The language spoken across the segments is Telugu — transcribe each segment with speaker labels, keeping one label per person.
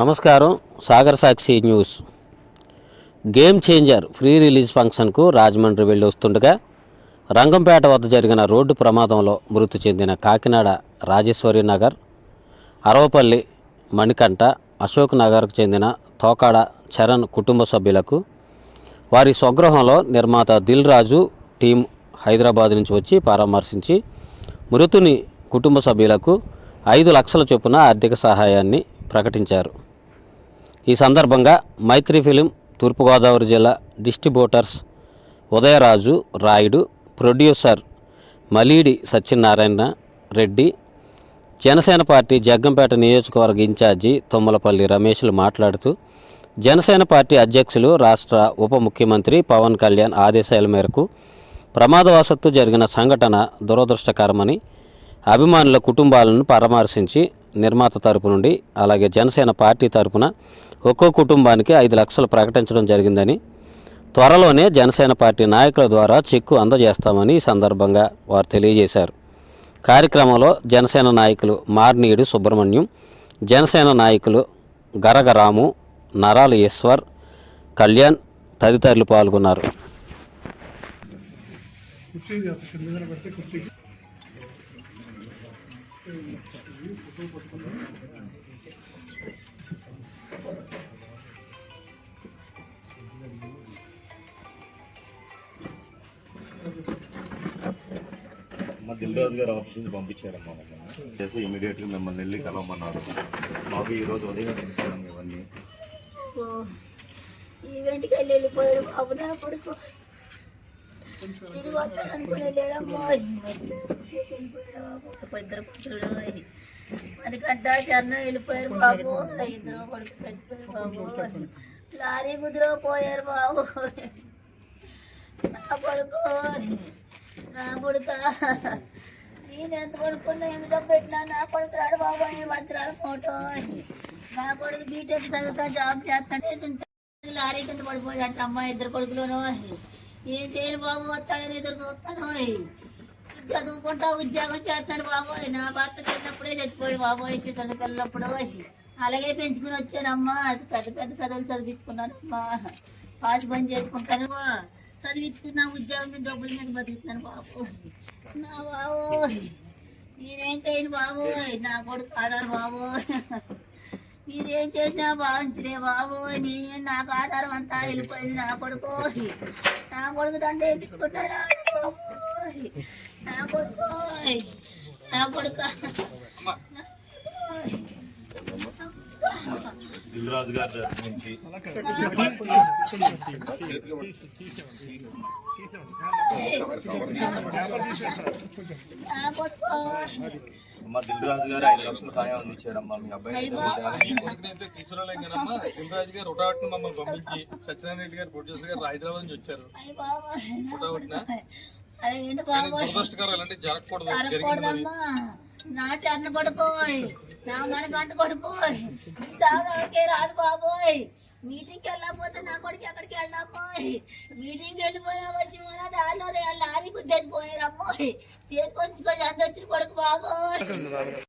Speaker 1: నమస్కారం Sagar Sakshi news. Game changer pre release ఫంక్షన్కు రాజమండ్రి వెళ్ళి వస్తుండగా రంగంపేట వద్ద జరిగిన రోడ్డు ప్రమాదంలో మృతి చెందిన కాకినాడ రాజేశ్వరి నగర్ అరవపల్లి మణికంఠ అశోక్ నగర్కు చెందిన తోకాడ చరణ్ కుటుంబ సభ్యులకు వారి స్వగృహంలో నిర్మాత దిల్ రాజు టీం హైదరాబాద్ నుంచి వచ్చి పరామర్శించి మృతుని కుటుంబ సభ్యులకు ఐదు లక్షల చొప్పున ఆర్థిక సహాయాన్ని ప్రకటించారు. ఈ సందర్భంగా మైత్రి ఫిలిం తూర్పుగోదావరి జిల్లా distributors Udayaraju Rayudu producer Malidi Satyanarayana Reddy Janasena party Jaggampeta నియోజకవర్గ ఇన్ఛార్జి తుమ్మలపల్లి రమేష్లు మాట్లాడుతూ జనసేన పార్టీ అధ్యక్షులు రాష్ట్ర ఉప ముఖ్యమంత్రి పవన్ కళ్యాణ్ ఆదేశాల మేరకు ప్రమాదవశత్తు జరిగిన సంఘటన దురదృష్టకరమని అభిమానుల కుటుంబాలను పరామర్శించి నిర్మాత తరపు నుండి అలాగే జనసేన పార్టీ తరపున ఒక్కో కుటుంబానికి ఐదు లక్షలు ప్రకటించడం జరిగిందని త్వరలోనే జనసేన పార్టీ నాయకుల ద్వారా చెక్కు అందజేస్తామని ఈ సందర్భంగా వారు తెలియజేశారు. కార్యక్రమంలో జనసేన నాయకులు మార్నీడు సుబ్రహ్మణ్యం జనసేన నాయకులు గరగరాము నరాల ఈశ్వర్ కళ్యాణ్ తదితరులు పాల్గొన్నారు.
Speaker 2: మా దిల్రాజు గారు ఆఫీస్ నుంచి పంపించారమ్మా మమ్మల్ని చేసి ఇమీడియట్గా మిమ్మల్ని వెళ్ళి కలవమన్నారు. మాకు ఈరోజు ఉదయం తెలుస్తాం ఇవన్నీ.
Speaker 3: ఈవెంట్కి వెళ్ళి వెళ్ళిపోయాడు అవునా నా కొడుకు? తిరిగి వస్తాను ఇద్దరు పుత్రుడు అది గడ్డ వెళ్ళిపోయారు బాబు ఇద్దరు కొడుకు చచ్చిపోయారు బాబు లారీ కుదిరో పోయారు బాబు నా కొడుకు నా కొడుక నేను ఎంత కొడుకున్నా ఎందులో పెట్టినా నా కొడుకు రాడు బాబు అని భద్రాడు ఫోటో నా కొడుకు బీటెక్ చదువుతా జాబ్ చేస్తాడు లారీ కింద పడిపోయాడు అమ్మాయి ఇద్దరు కొడుకులోనూ. ఏం చేయను బాబు వస్తాడని ఎదురు చూస్తాను. చదువుకుంటా ఉద్యోగం చేస్తాడు బాబు. నా భర్త చిన్నప్పుడే చచ్చిపోయాడు బాబు. ఫిసల్ వెళ్ళినప్పుడు అలాగే పెంచుకుని వచ్చానమ్మా పెద్ద పెద్ద చదువులు చదివించుకున్నాను అమ్మా. పాస్ బంద్ చేసుకుంటాను చదివించుకున్న ఉద్యోగం మీద డబ్బుల మీద బతుకుతున్నాను బాబు. నా బాబోయ్ నేనేం చేయను బాబోయ్ నా కొడుకు కాదారు బాబోయ్ మీరేం చేసినా భావించలే బాబు. నేను నాకు ఆధారం అంతా వెళ్ళిపోయింది. నా కొడుకు. నా కొడుకు దండ వేయించుకుంటాడా నా కొడుకు. నా కొడుకు.
Speaker 2: దిల్రాజు గారి నుంచి.
Speaker 3: నా కొడుకు
Speaker 2: మా దిల్రాజు గారు ఐదు లక్షల సాయం అందించారమ్మా. మీ అబ్బాయి
Speaker 4: దిల్రాజు గారు ఒకటి మమ్మల్ని పంపించి సత్యనారాయణ రెడ్డి గారు ప్రొడ్యూసర్ గారు హైదరాబాద్ నుంచి వచ్చారు.
Speaker 3: అయ్య బాబా నా కొడుకు అరే ఏంటి బాబు
Speaker 4: దురదృష్టకరం ఇలాంటి జరగకూడదు. జరిగింది
Speaker 3: నా చెన్న కొడుకోయ్ నా మనగంట కొడుకోయ్ నీ సాగు రాదు బాబోయ్. మీటింగ్కి వెళ్ళకపోతే నా కొడుకు ఎక్కడికి వెళ్ళామోయ్ మీటింగ్కి వెళ్ళిపోయినా వచ్చి మన దారిలో లారీ గుద్దేసిపోయారమ్మోయ్ చేతికి వచ్చుకొని అందొచ్చిన కొడుకు బాబోయ్.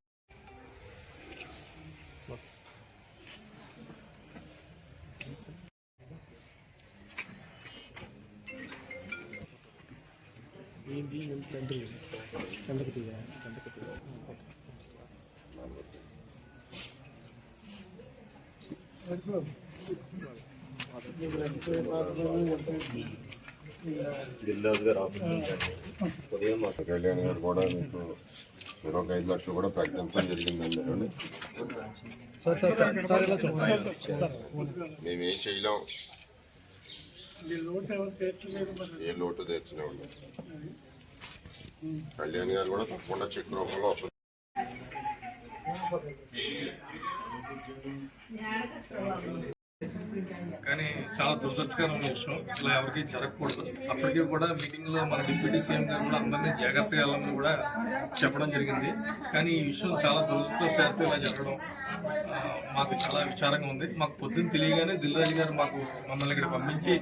Speaker 5: కళ్యాణ్ గారు కూడా మీకు ఇరవై ఐదు లక్షలు కూడా ప్రకటించడం జరిగిందండి మేము ఏం చేయలేం ఏ లోటు తీర్చలేము కళ్యాణ్ గారు కూడా తప్పకుండా చెక్ రూపంలో వస్తుంది
Speaker 4: కానీ చాలా దురదృష్టకరమైన విషయం. ఇలా ఎవరికి జరగకూడదు. అప్పటికీ కూడా మీటింగ్లో మన డిప్యూటీ సీఎం గారు కూడా అందరినీ జాగ్రత్తగా చేయాలని కూడా చెప్పడం జరిగింది. కానీ ఈ విషయం చాలా దురదృష్టవశాత్తు ఇలా జరగడం మాకు చాలా విచారంగా ఉంది. మాకు పొద్దున్న తెలియగానే దిల్రాజు గారు మాకు మమ్మల్ని ఇక్కడ పంపించి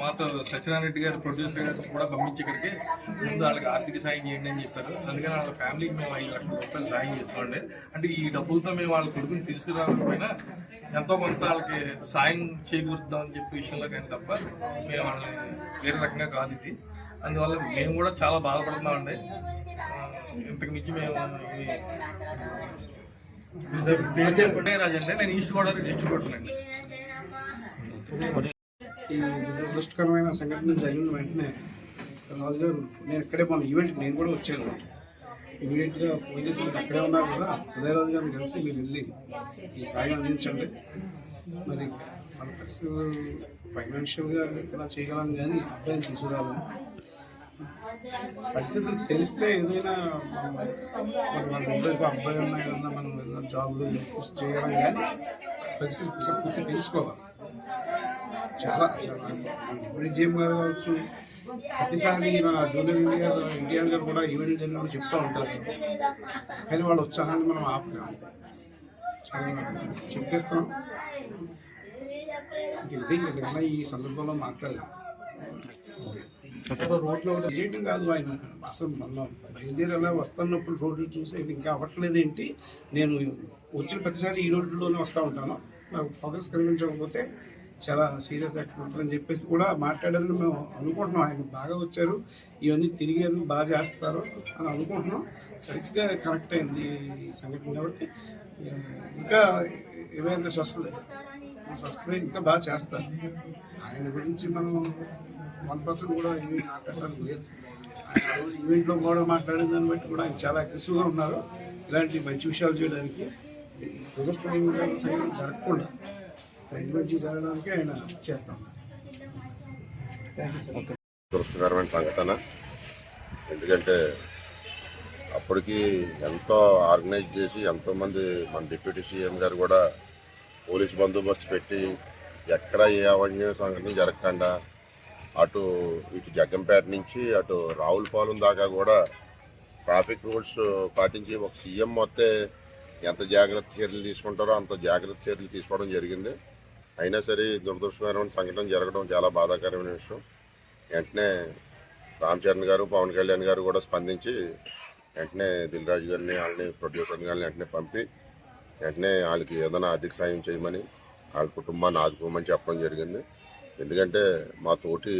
Speaker 4: మాతో సత్యనారాయణ గారు ప్రొడ్యూసర్ గారిని కూడా పంపించి ఇక్కడికి ముందు వాళ్ళకి ఆర్థిక సాయం చేయండి అని చెప్పారు. అందుకని వాళ్ళ ఫ్యామిలీకి మేము ఐదు లక్షల రూపాయలు సాయం చేసుకోండి అంటే ఈ డబ్బులతో మేము వాళ్ళ కొడుకుని తీసుకురాకపోయినా ఎంతో కొంత వాళ్ళకి సాయం చేకూరుద్దాం అని చెప్పి విషయంలో కానీ తప్ప మేము వాళ్ళని వేరే రకంగా కాదు ఇది. అందువల్ల మేము కూడా చాలా బాధపడుతున్నామండి. ఇంతకు మించి మేము ఇవి- రాజు అండి నేను ఈస్ట్ గోదావరి డిస్ట్రిబ్యూటర్ అండి
Speaker 6: ఈ దురదృష్టకరమైన సంఘటన జరిగిన వెంటనే రాజు గారు నేను ఇక్కడే మన ఈవెంట్ నేను కూడా వచ్చాను. ఇమీడియట్గా ఫోన్ చేసి మీరు అక్కడే ఉన్నారు కదా ఉదయరాజు గారిని కలిసి మీరు వెళ్ళి మీ సాయం అందించండి. మరి మన పరిస్థితులు ఫైనాన్షియల్గా ఇలా చేయగలం కానీ అబ్బాయిని తీసుకురావాలి. పరిస్థితులు తెలిస్తే ఏదైనా మనం మరి ఒక అబ్బాయి ఉన్నా ఏదన్నా మనం ఏదైనా జాబ్లు డిస్కస్ చేయడం కానీ పరిస్థితి పూర్తి తెలుసుకోవాలి. చాలా చాలా. ఇప్పుడు సీఎం గారు కావచ్చు ప్రతిసారి మన జూనియర్ ఇండియా ఇండియా గారు కూడా ఈవెంట్ జరిగినప్పుడు చెప్తూ ఉంటారు కానీ వాళ్ళ ఉత్సాహాన్ని మనం ఇది నిన్న ఈ సందర్భంలో మాట్లాడలేం విజయటం కాదు ఆయన. అసలు మనం బయలుదేరి అలా వస్తున్నప్పుడు రోడ్లు చూసి ఇంకా అవ్వట్లేదు ఏంటి? నేను వచ్చిన ప్రతిసారి ఈ రోడ్లోనే వస్తూ ఉంటాను. నాకు ప్రోగ్రెస్ కనిపించకపోతే చాలా సీరియస్ అని ఉంటుందని చెప్పేసి కూడా మాట్లాడాలని మేము అనుకుంటున్నాం. ఆయన బాగా వచ్చారు. ఇవన్నీ తిరిగారు బాగా చేస్తారు అని అనుకుంటున్నాం. సరిగ్గా కనెక్ట్ అయింది ఈ సంఘటన కాబట్టి. ఇంకా అవేర్నెస్ వస్తుంది. వస్తే ఇంకా బాగా చేస్తారు. ఆయన గురించి మనం వన్ పర్సెంట్ కూడా ఏమీ మాట్లాడడానికి లేదు. ఆయన రోజు ఈవెంట్లో కూడా మాట్లాడిన దాన్ని బట్టి కూడా ఆయన చాలా అగ్రెసివ్గా ఉన్నారు. ఇలాంటి మంచి విషయాలు చేయడానికి దురదృష్టకరమైన సంఘటన జరగకుండా. మంచి జరగడానికి ఆయన చేస్తాం.
Speaker 5: దురదృష్టకరమైన సంఘటన. ఎందుకంటే అప్పటికి ఎంతో ఆర్గనైజ్ చేసి ఎంతోమంది మన డిప్యూటీ సీఎం గారు కూడా పోలీస్ బందోబస్తు పెట్టి ఎక్కడ ఏ అవాంఛనీయ సంఘటన జరగకుండా అటు ఇటు జగ్గంపేట నుంచి అటు రావులపాలెం దాకా కూడా ట్రాఫిక్ రూల్స్ పాటించి ఒక సీఎం వస్తే ఎంత జాగ్రత్త చర్యలు తీసుకుంటారో అంత జాగ్రత్త చర్యలు తీసుకోవడం జరిగింది. అయినా సరే దురదృష్టకరమైన సంఘటన జరగడం చాలా బాధాకరమైన విషయం. వెంటనే రామ్ చరణ్ గారు పవన్ కళ్యాణ్ గారు కూడా స్పందించి వెంటనే దిల్ రాజు గారిని వాళ్ళని ప్రొడ్యూసర్ గారిని వెంటనే పంపి వెంటనే వాళ్ళకి ఏదైనా ఆర్థిక సాయం చేయమని వాళ్ళ కుటుంబాన్ని ఆదుకోమని చెప్పడం జరిగింది. ఎందుకంటే మా తోటి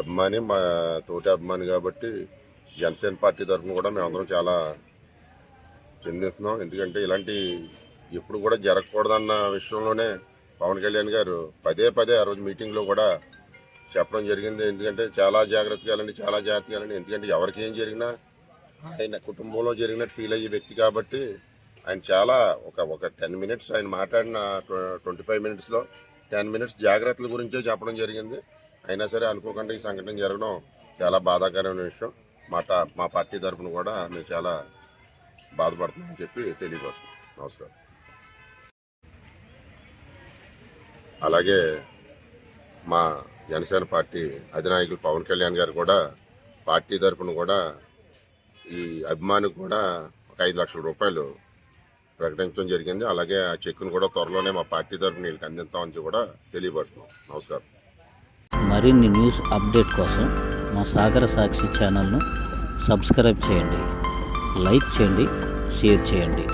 Speaker 5: అభిమాని మా తోటి అభిమాని కాబట్టి జనసేన పార్టీ తరఫున కూడా మేమందరం చాలా చెందిస్తున్నాం ఎందుకంటే ఇలాంటి ఎప్పుడు కూడా జరగకూడదన్న విషయంలోనే పవన్ కళ్యాణ్ గారు పదే పదే ఆ రోజు మీటింగ్లో కూడా చెప్పడం జరిగింది. ఎందుకంటే చాలా జాగ్రత్తగా వెళ్ళండి చాలా జాగ్రత్తగా వెళ్ళండి. ఎందుకంటే ఎవరికి ఏం జరిగినా ఆయన కుటుంబంలో జరిగినట్టు ఫీల్ అయ్యే వ్యక్తి కాబట్టి ఆయన చాలా ఒక ఒక టెన్ మినిట్స్ ఆయన మాట్లాడిన ట్వంటీ ఫైవ్ మినిట్స్లో టెన్ మినిట్స్ జాగ్రత్తల గురించే చెప్పడం జరిగింది. అయినా సరే అనుకోకుండా ఈ సంఘటన జరగడం చాలా బాధాకరమైన విషయం. మా మా పార్టీ తరఫున కూడా మేము చాలా బాధపడుతున్నామని చెప్పి తెలియపరుస్తున్నాం. నమస్కారం. అలాగే మా జనసేన పార్టీ అధినాయకులు పవన్ కళ్యాణ్ గారు కూడా పార్టీ తరఫున కూడా ఈ అభిమానికి కూడా ఒక ఐదు లక్షల రూపాయలు ప్రకటించడం జరిగింది. అలాగే ఆ చెక్కును కూడా త్వరలోనే మా పార్టీ తరఫున వీళ్ళకి అందిస్తామని కూడా తెలియపడుతున్నాం నమస్కారం.
Speaker 1: మరిన్ని న్యూస్ అప్డేట్ కోసం మా సాగర సాక్షి ఛానల్ను సబ్స్క్రైబ్ చేయండి. లైక్ చేయండి షేర్ చేయండి.